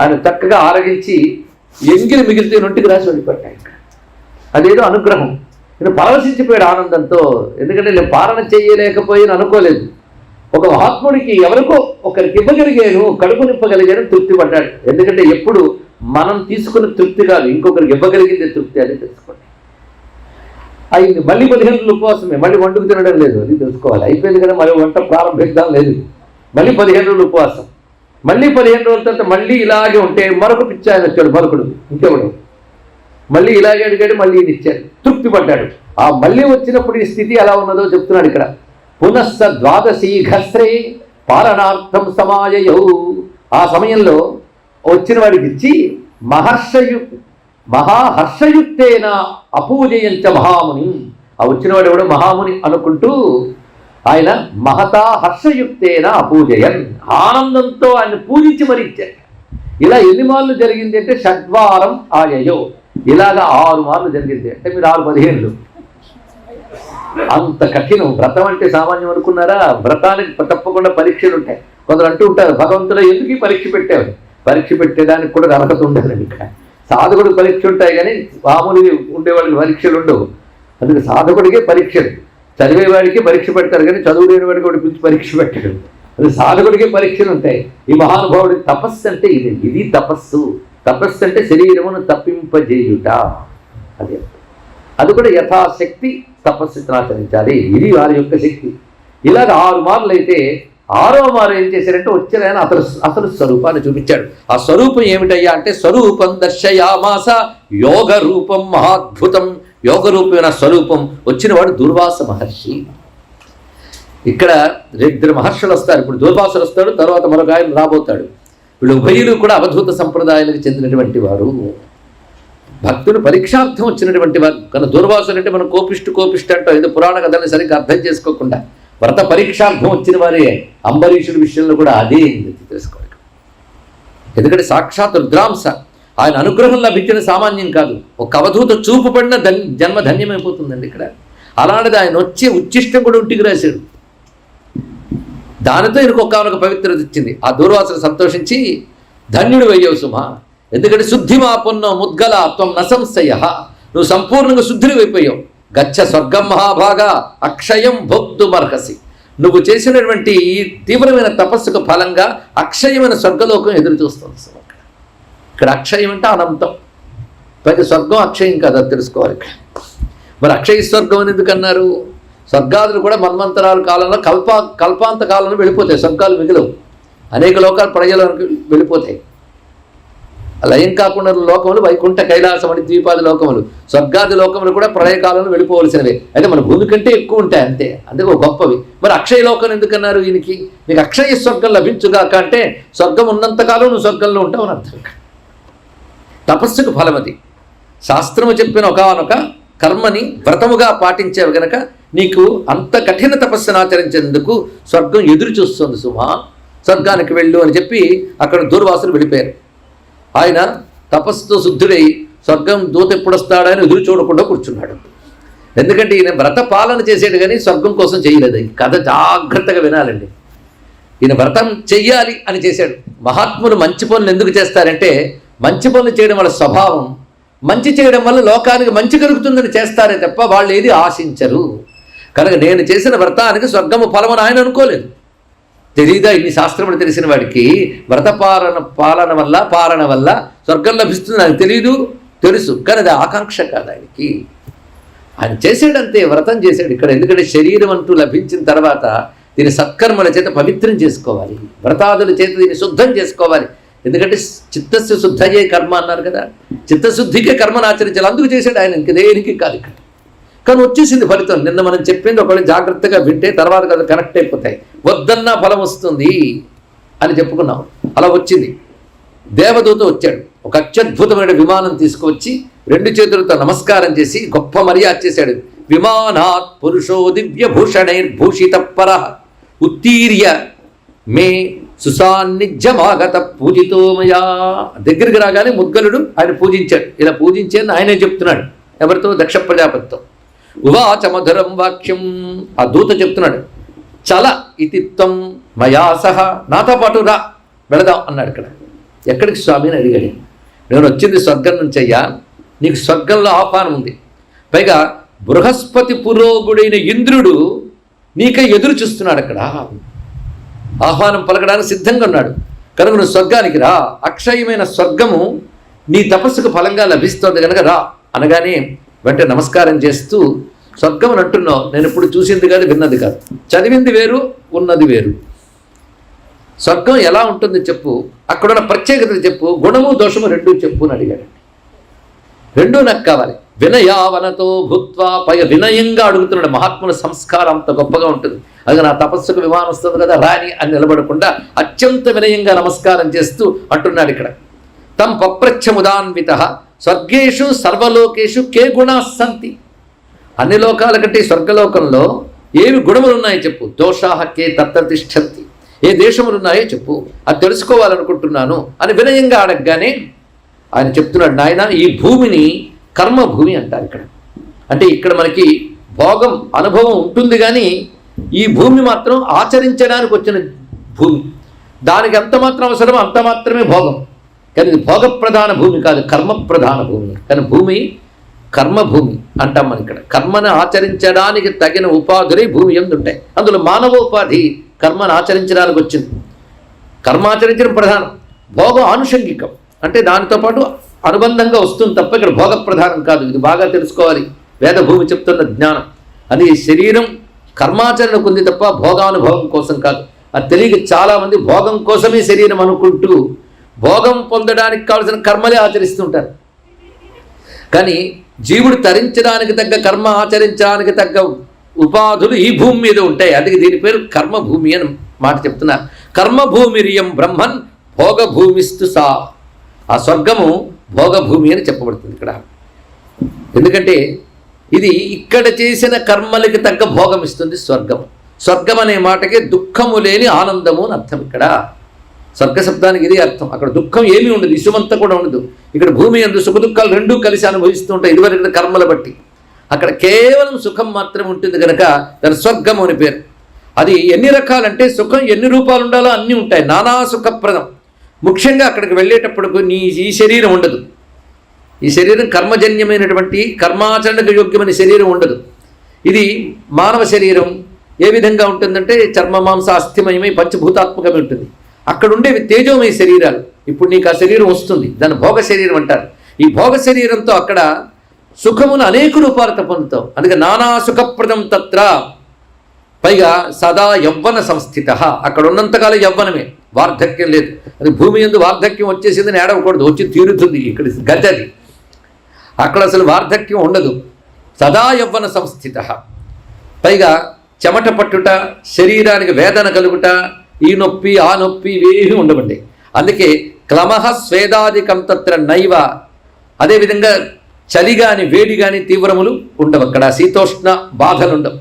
ఆయన చక్కగా ఆరగించి ఎంగిలి మిగిలితే నొంటికి రాసి వెళ్ళిపెట్టాయి అదేదో అనుగ్రహం. నేను పరవశించిపోయాడు ఆనందంతో ఎందుకంటే నేను పాలన చేయలేకపోయాను అనుకోలేదు. ఒక మహాత్ముడికి ఎవరికో ఒకరికి ఇవ్వగలిగాను కడుపు నింపగలిగాను తృప్తి పడ్డాడు. ఎందుకంటే ఎప్పుడు మనం తీసుకున్న తృప్తి కాదు ఇంకొకరికి ఇవ్వగలిగింది తృప్తి అని తెలుసుకోండి. అయింది. మళ్ళీ పదిహేను రోజులు ఉపవాసమే మళ్ళీ వండుకు తినడం లేదు అది తెలుసుకోవాలి. అయిపోయింది కదా మళ్ళీ వంట ప్రారంభిద్దాం లేదు. మళ్ళీ పదిహేను రోజులు ఉపవాసం. మళ్ళీ పదిహేను రోజుల తర్వాత మళ్ళీ ఇలాగే ఉంటే మరొక పిచ్చి ఆయన వచ్చాడు మరొకడు ఇంకెవడు మళ్ళీ ఇలాగే అడిగాడు మళ్ళీ ఇది ఇచ్చాడు. తృప్తి పడ్డాడు. ఆ మళ్ళీ వచ్చినప్పుడు ఈ స్థితి ఎలా ఉన్నదో చెప్తున్నాడు ఇక్కడ. పునస్స ద్వాదశీ ఘస్రే పాలనార్థం సమాయయౌ. ఆ సమయంలో వచ్చిన వాడికి ఇచ్చి మహర్షయు మహాహర్షయుక్తేన అపూజయంచ మహాముని. ఆ వచ్చినవాడు ఎవడు మహాముని అనుకుంటూ ఆయన మహతా హర్షయుక్తేన అపూజయన్. ఆనందంతో ఆయన పూజించి మరి ఇలా ఎన్ని మార్లు జరిగింది అంటే షడ్వారం ఆయయో. ఇలాగా ఆరు మార్లు జరిగింది. అంటే మీరు ఆరు పదిహేనులు. అంత కఠినం. వ్రతం అంటే సామాన్యం అనుకున్నారా? వ్రతానికి తప్పకుండా పరీక్షలు ఉంటాయి. కొందరు అంటూ ఉంటారు భగవంతుడు ఎందుకు పరీక్ష పెట్టావు పరీక్ష పెట్టేదానికి కూడా అర్హత ఉండాలండి ఇక్కడ సాధకుడు పరీక్ష ఉంటాయి కానీ మామూలు ఉండేవాళ్ళకి పరీక్షలు ఉండవు. అందుకే సాధకుడికే పరీక్షలు. చదివేవాడికి పరీక్ష పెడతారు కానీ చదువు వాడికి కూడా పిలిచి పరీక్ష పెట్టడం. అది సాధకుడికి పరీక్షలు ఉంటాయి. ఈ మహానుభావుడి తపస్సు అంటే ఇది. ఇది తపస్సు. తపస్సు అంటే శరీరమును తప్పింపజేయుట. అది. అది కూడా యథాశక్తి తపస్సును ఆచరించాలి. ఇది వారి యొక్క శక్తి. ఇలాగ ఆరు మార్లు అయితే ఆరో మారు ఏం చేశారంటే వచ్చిన ఆయన అతను అసలు స్వరూపాన్ని చూపించాడు. ఆ స్వరూపం ఏమిటయ్యా అంటే స్వరూపం దర్శయామాస యోగ రూపం మహాద్భుతం. యోగరూపమైన స్వరూపం వచ్చినవాడు దుర్వాస మహర్షి. ఇక్కడ ఇద్దరు మహర్షులు వస్తారు. ఇప్పుడు దుర్వాసులు వస్తాడు తర్వాత మరొక ఆయన రాబోతాడు. వీళ్ళు ఉభయులు కూడా అవధూత సంప్రదాయాలకు చెందినటువంటి వారు. భక్తులు పరీక్షార్థం వచ్చినటువంటి వారు. కానీ దుర్వాసులు అంటే మనం కోపిష్టి కోపిష్టి అంటాం. ఏదో పురాణ కథని సరిగ్గా అర్థం చేసుకోకుండా. వ్రత పరీక్షార్థం వచ్చిన వారే అంబరీషుడి విషయంలో కూడా అదే తెలుసుకోవాలి. ఎందుకంటే సాక్షాత్ రుద్రాంశ ఆయన అనుగ్రహం లభించిన సామాన్యం కాదు. ఒక అవధూత చూపు పడిన ధన్ జన్మ ధన్యమైపోతుందండి ఇక్కడ. అలాంటిది ఆయన వచ్చే ఉచ్చిష్టం కూడా ఇంటికి రాశాడు. దానితో ఈయనకు ఒక పవిత్రత ఇచ్చింది ఆ దూర్వాసులు సంతోషించి ధన్యుడు అయ్యవు సుమ. ఎందుకంటే శుద్ధిమా పొన్నో ముద్గల త్వం నసంశయ. నువ్వు సంపూర్ణంగా శుద్ధిని అయిపోయావు. గచ్చ స్వర్గం మహాభాగ అక్షయం భోక్తుమర్హసి. నువ్వు చేసినటువంటి ఈ తీవ్రమైన తపస్సుకు ఫలంగా అక్షయమైన స్వర్గలోకం ఎదురు చూస్తుంది సుమ. ఇక్కడ అక్షయం అంటే అనంతం. పైగా స్వర్గం అక్షయం కదా తెలుసుకోవాలి ఇక్కడ. మరి అక్షయ స్వర్గం అని ఎందుకన్నారు స్వర్గాదులు కూడా మన్వంతరాల కాలంలో కల్ప కల్పాంత కాలంలో వెళ్ళిపోతాయి స్వర్గాలు మిగిలవు. అనేక లోకాలు ప్రజలకు వెళ్ళిపోతాయి. లయం కాకుండా లోకములు వైకుంఠ కైలాసం అని ద్వీపాది లోకములు స్వర్గాది లోకములు కూడా ప్రళయకాలంలో వెళ్ళిపోవలసినవే. అయితే మన భూమి కంటే ఎక్కువ ఉంటాయి అంతే అందుకే ఒక గొప్పవి. మరి అక్షయ లోకం ఎందుకన్నారు ఈయనకి? నీకు అక్షయ స్వర్గం లభించుగాక అంటే స్వర్గం ఉన్నంతకాలం నువ్వు స్వర్గంలో ఉంటావు అని అర్థం తపస్సుకు ఫలమది. శాస్త్రము చెప్పిన ఒకనొక కర్మని వ్రతముగా పాటించేవి గనక నీకు అంత కఠిన తపస్సును ఆచరించేందుకు స్వర్గం ఎదురు చూస్తుంది సుమా. స్వర్గానికి వెళ్ళు అని చెప్పి అక్కడ దూర్వాసులు వెళ్ళిపోయారు. ఆయన తపస్సుతో శుద్ధుడై స్వర్గం దూత ఎప్పుడొస్తాడని అని ఎదురు చూడకుండా కూర్చున్నాడు. ఎందుకంటే ఈయన వ్రత పాలన చేసేడు కానీ స్వర్గం కోసం చేయలేదు. ఈ కథ జాగ్రత్తగా వినాలండి. ఈయన వ్రతం చెయ్యాలి అని చేశాడు. మహాత్ములు మంచి పనులు ఎందుకు చేస్తారంటే మంచి పనులు చేయడం వల్ల స్వభావం మంచి చేయడం వల్ల లోకానికి మంచి కలుగుతుందని చేస్తారే తప్ప వాళ్ళు ఏది ఆశించరు. కనుక నేను చేసిన వ్రతానికి స్వర్గము ఫలమని ఆయన అనుకోలేదు. తెలీదా? ఇన్ని శాస్త్రములు తెలిసిన వాడికి వ్రత పాలన పాలన వల్ల పాలన వల్ల స్వర్గం లభిస్తుంది నాకు తెలీదు తెలుసు. కానీ అది ఆకాంక్ష కాదు ఆయనకి. ఆయన చేసాడంతే వ్రతం చేశాడు ఇక్కడ. ఎందుకంటే శరీరం అంటూ లభించిన తర్వాత దీని సత్కర్మల చేత పవిత్రం చేసుకోవాలి. వ్రతాదుల చేత దీన్ని శుద్ధం చేసుకోవాలి. ఎందుకంటే చిత్తస్సు శుద్ధయే కర్మ అన్నారు కదా. చిత్తశుద్ధికే కర్మను ఆచరించాలి. అందుకు చేశాడు ఆయన. ఇంక దేనికి కాదు ఇక్కడ. కానీ వచ్చేసింది ఫలితం. నిన్న మనం చెప్పింది ఒకవేళ జాగ్రత్తగా వింటే తర్వాత కదా కనెక్ట్ అయిపోతాయి. వద్దన్నా ఫలం వస్తుంది అని చెప్పుకున్నాం. అలా వచ్చింది. దేవదూత వచ్చాడు. ఒక అత్యద్భుతమైన విమానం తీసుకువచ్చి రెండు చేతులతో నమస్కారం చేసి గొప్ప మర్యాద చేశాడు. విమానాత్ పురుషో దివ్య భూషణైర్భూషిత పర. ఉత్తీర్య మే సుసాన్నిధ్యమాగత పూజితోమయా దగ్గరికి రాగానే ముద్గలుడు ఆయన పూజించాడు. ఇలా పూజించేది ఆయనే చెప్తున్నాడు. ఎవరితో? దక్ష ప్రజాపతితో ఉవాచ మధురం వాక్యం. ఆ దూత చెప్తున్నాడు. చల ఇతిత్వం మయా సహ. నాతో పాటు రా. వెళదాం అన్నాడు ఇక్కడ. ఎక్కడికి స్వామిని అడిగాడు. నేను వచ్చింది స్వర్గం నుంచి అయ్యా. నీకు స్వర్గంలో ఆహ్వానం ఉంది. పైగా బృహస్పతి పురోగుడైన ఇంద్రుడు నీకై ఎదురు చూస్తున్నాడు అక్కడ. ఆహ్వానం పలకడానికి సిద్ధంగా ఉన్నాడు. కనుక నువ్వు స్వర్గానికి రా. అక్షయమైన స్వర్గము నీ తపస్సుకు ఫలంగా లభిస్తోంది కనుక రా. అనగానే వెంటనే నమస్కారం చేస్తూ స్వర్గం అని అంటున్నావు. నేను ఇప్పుడు చూసింది కాదు విన్నది కాదు. చదివింది వేరు ఉన్నది వేరు. స్వర్గం ఎలా ఉంటుంది చెప్పు. అక్కడున్న ప్రత్యేకతలు చెప్పు. గుణము దోషము రెండూ చెప్పు అని అడిగాడండి రెండూ నాకు కావాలి. వినయావనతో భూత్వా పై వినయంగా అడుగుతున్నాడు. మహాత్ముల సంస్కారం అంత గొప్పగా ఉంటుంది. అది నా తపస్సుకు విమానం వస్తుంది కదా రాని అని నిలబడకుండా అత్యంత వినయంగా నమస్కారం చేస్తూ అంటున్నాడు ఇక్కడ. తం పప్రచ్ఛముదాన్విత స్వర్గేషు సర్వలోకేషు కే గుణా సంతి అన్ని లోకాల కంటే స్వర్గలోకంలో ఏవి గుణములు ఉన్నాయో చెప్పు. దోషాహ కే తత్ర తిష్టంతి ఏ దేశములు ఉన్నాయో చెప్పు. అది తెలుసుకోవాలనుకుంటున్నాను అని వినయంగా అడగగానే ఆయన చెప్తున్నాడు నాయన ఈ భూమిని కర్మభూమి అంటారు ఇక్కడ. అంటే ఇక్కడ మనకి భోగం అనుభవం ఉంటుంది కానీ ఈ భూమి మాత్రం ఆచరించడానికి వచ్చిన భూమి. దానికి ఎంత మాత్రం అవసరమో అంత మాత్రమే భోగం. కానీ ఇది భోగ ప్రధాన భూమి కాదు కర్మ ప్రధాన భూమి. కానీ భూమి కర్మభూమి అంటాం మనం ఇక్కడ. కర్మను ఆచరించడానికి తగిన ఉపాధులే భూమి ఎందు ఉంటాయి అందులో మానవోపాధి కర్మను ఆచరించడానికి వచ్చింది. కర్మ ఆచరించడం ప్రధానం. భోగం ఆనుషంగికం. అంటే దానితో పాటు అనుబంధంగా వస్తుంది తప్ప ఇక్కడ భోగ ప్రధానం కాదు. ఇది బాగా తెలుసుకోవాలి. వేదభూమి చెప్తున్న జ్ఞానం. అది శరీరం కర్మాచరణకు ఉంది తప్ప భోగానుభవం కోసం కాదు. అది తెలియక చాలామంది భోగం కోసమే శరీరం అనుకుంటూ భోగం పొందడానికి కావలసిన కర్మలే ఆచరిస్తుంటారు కానీ జీవుడు తరించడానికి తగ్గ కర్మ ఆచరించడానికి తగ్గ ఉపాధులు ఈ భూమి మీద ఉంటాయి. అందుకే దీని పేరు కర్మభూమి అని మాట చెప్తున్నారు. కర్మభూమిరియం బ్రహ్మన్ భోగభూమిస్తు సా. ఆ స్వర్గము భోగభూమి అని చెప్పబడుతుంది ఇక్కడ. ఎందుకంటే ఇది ఇక్కడ చేసిన కర్మలకి తగ్గ భోగం ఇస్తుంది స్వర్గం స్వర్గం అనే మాటకి దుఃఖము లేని ఆనందము అని అర్థం ఇక్కడ. స్వర్గ శబ్దానికి ఇది అర్థం. అక్కడ దుఃఖం ఏమీ ఉండదు ఇసుమంతా కూడా ఉండదు. ఇక్కడ భూమి ఎందు సుఖ దుఃఖాలు రెండూ కలిసి అనుభవిస్తూ ఉంటాయి ఇదివరకు కర్మల బట్టి. అక్కడ కేవలం సుఖం మాత్రమే ఉంటుంది కనుక దాని స్వర్గం అని పేరు. అది ఎన్ని రకాలంటే సుఖం ఎన్ని రూపాలు ఉండాలో అన్నీ ఉంటాయి నానా సుఖప్రదం. ముఖ్యంగా అక్కడికి వెళ్ళేటప్పుడు నీ ఈ శరీరం ఉండదు. ఈ శరీరం కర్మజన్యమైనటువంటి కర్మాచరణకు యోగ్యమైన శరీరం ఉండదు. ఇది మానవ శరీరం ఏ విధంగా ఉంటుందంటే చర్మ మాంస అస్థిమయమై పంచభూతాత్మకమై ఉంటుంది. అక్కడ ఉండేవి తేజోమయ శరీరాలు ఇప్పుడు నీకు ఆ శరీరం వస్తుంది దాన్ని భోగ శరీరం అంటారు. ఈ భోగ శరీరంతో అక్కడ సుఖమును అనేక రూపాలతో పొందుతాం అందుకే నానా సుఖప్రదం తత్ర. పైగా సదా యవ్వన సంస్థిత. అక్కడ ఉన్నంతకాలం యవ్వనమే వార్ధక్యం లేదు. అది భూమి ఎందు వార్ధక్యం వచ్చేసిందని ఏడవకూడదు వచ్చి తీరుతుంది ఇక్కడ గద్దది అక్కడ అసలు వార్ధక్యం ఉండదు. సదా యవ్వన సంస్థిత. పైగా చెమట పట్టుట శరీరానికి వేదన కలుగుట ఈ నొప్పి ఆ నొప్పి ఇవేవి ఉండవండి. అందుకే క్లమహ స్వేదాధికం తత్ర నైవ. అదేవిధంగా చలి కానీ వేడి కానీ తీవ్రములు ఉండవు. అక్కడ శీతోష్ణ బాధలు ఉండవు.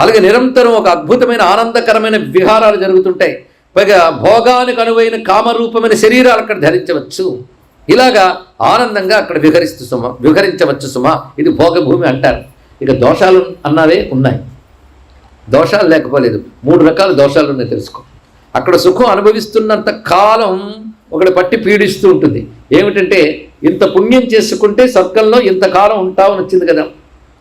అలాగే నిరంతరం ఒక అద్భుతమైన ఆనందకరమైన విహారాలు జరుగుతుంటాయి. పైగా భోగానికి అనువైన కామరూపమైన శరీరాలు అక్కడ ధరించవచ్చు. ఇలాగా ఆనందంగా అక్కడ విహరిస్తూ సుమ విహరించవచ్చు సుమ. ఇది భోగభూమి అంటారు. ఇక దోషాలు అన్నవే ఉన్నాయి. దోషాలు లేకపోలేదు. మూడు రకాల దోషాలు ఉన్నాయి తెలుసుకో. అక్కడ సుఖం అనుభవిస్తున్నంత కాలం ఒకటి పట్టి పీడిస్తూ ఉంటుంది. ఏమిటంటే ఇంత పుణ్యం చేసుకుంటే స్వర్గంలో ఇంతకాలం ఉంటావని వచ్చింది కదా.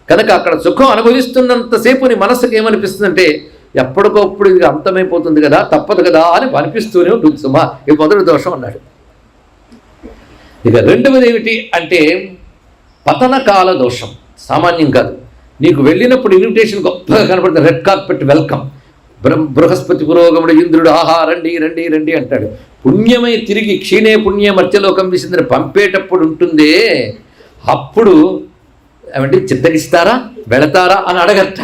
కనుక అక్కడ సుఖం అనుభవిస్తున్నంతసేపు నీ మనసుకు ఏమనిపిస్తుందంటే ఎప్పటికప్పుడు ఇది అంతమైపోతుంది కదా తప్పదు కదా అని అనిపిస్తూనే ఉంటుంది సుమా. ఇది మొదటి దోషం అన్నాడు. ఇక రెండవది ఏమిటి అంటే పతనకాల దోషం. సామాన్యం కాదు. నీకు వెళ్ళినప్పుడు ఇన్విటేషన్ గొప్పగా కనపడుతుంది. రెడ్ కార్పెట్ వెల్కమ్ బృహస్పతి పురోగముడు ఇంద్రుడు ఆహా రండి రండి రండి అంటాడు. పుణ్యమై తిరిగి క్షీణే పుణ్య మధ్యలోకం విసిందని పంపేటప్పుడు ఉంటుందే. అప్పుడు ఏమంటే చిత్తగిస్తారా వెళతారా అని అడగట్ట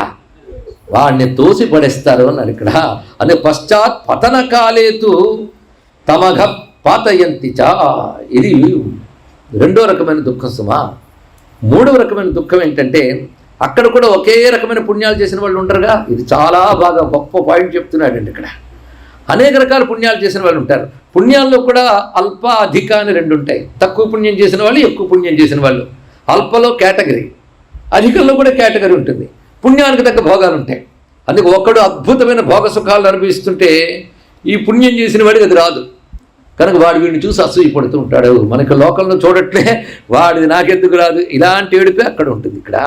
వాడిని తోసి పడేస్తారు అన్నాడు ఇక్కడ. అనే పశ్చాత్ పతన కాలేతు తమగ పాతయంతి చా ఇది రెండో రకమైన దుఃఖం సుమా. మూడవ రకమైన దుఃఖం ఏంటంటే అక్కడ కూడా ఒకే రకమైన పుణ్యాలు చేసిన వాళ్ళు ఉంటారుగా. ఇది చాలా బాగా గొప్ప పాయింట్ చెప్తున్నాడండి ఇక్కడ. అనేక రకాల పుణ్యాలు చేసిన వాళ్ళు ఉంటారు. పుణ్యాల్లో కూడా అల్ప అధిక అని రెండు ఉంటాయి. తక్కువ పుణ్యం చేసిన వాళ్ళు ఎక్కువ పుణ్యం చేసిన వాళ్ళు. అల్పలో కేటగిరీ. అధికంలో కూడా కేటగిరీ ఉంటుంది. పుణ్యానికి తగ్గ భోగాలు ఉంటాయి. అందుకే ఒక్కడు అద్భుతమైన భోగ సుఖాలను అనుభవిస్తుంటే ఈ పుణ్యం చేసిన వాడికి అది రాదు. కనుక వాడు వీడిని చూసి అసూయపడుతూ ఉంటాడు. మనకి లోకంలో చూడట్లే వాడిది నాకెందుకు రాదు? ఇలాంటి ఏడుపే అక్కడ ఉంటుంది ఇక్కడ.